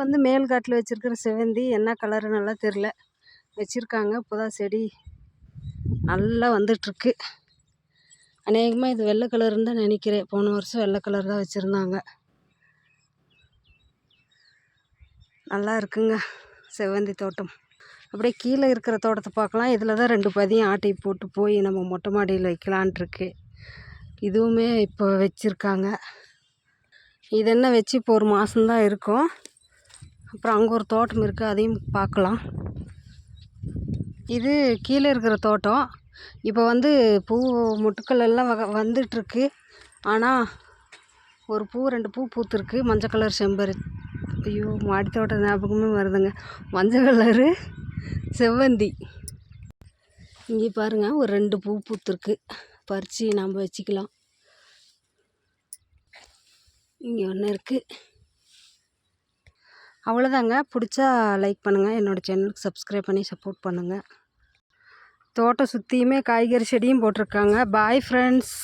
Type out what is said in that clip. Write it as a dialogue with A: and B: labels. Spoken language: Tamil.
A: வந்து மேல் காட்டில் வச்சுருக்கிற செவ்வந்தி என்ன கலரு நல்லா தெரில வச்சுருக்காங்க. இப்போதான் செடி நல்லா வந்துட்டுருக்கு. அநேகமாக இது வெள்ளை கலருன்னு தான் நினைக்கிறேன். போன வருஷம் வெள்ளை கலர் தான் வச்சுருந்தாங்க. நல்லா இருக்குங்க செவ்வந்தி தோட்டம். அப்படியே கீழே இருக்கிற தோட்டத்தை பார்க்கலாம். இதில் தான் ரெண்டு பதியும் ஆட்டை போட்டு போய் நம்ம மொட்டை மாடியில் வைக்கலான்ட்ருக்கு இதுவுமே இப்போ வச்சுருக்காங்க. இது என்ன வச்சு இப்போ ஒரு மாதம்தான் இருக்கும். அப்புறம் அங்கே ஒரு தோட்டம் இருக்குது அதையும் பார்க்கலாம். இது கீழே இருக்கிற தோட்டம். இப்போ வந்து பூ மொட்டுக்கள் எல்லாம் வக வந்துட்டுருக்கு. ஆனால் ஒரு பூ ரெண்டு பூ பூத்துருக்கு. மஞ்சள் கலர் செம்பரு. ஐயோ மாடி தோட்டம் ஞாபகமே வருதுங்க. மஞ்சள் கலரு செவ்வந்தி. இங்கே பாருங்கள் ஒரு ரெண்டு பூ பூத்துருக்கு. பறித்து நாம் வச்சுக்கலாம். இங்கே ஒன்று இருக்குது அவ்வளோதாங்க. பிடிச்சா லைக் பண்ணுங்கள் என்னோடய சேனலுக்கு சப்ஸ்கிரைப் பண்ணி சப்போர்ட் பண்ணுங்கள் தோட்டம் சுற்றியுமே காய்கறி செடியும் போட்டிருக்காங்க. Bye friends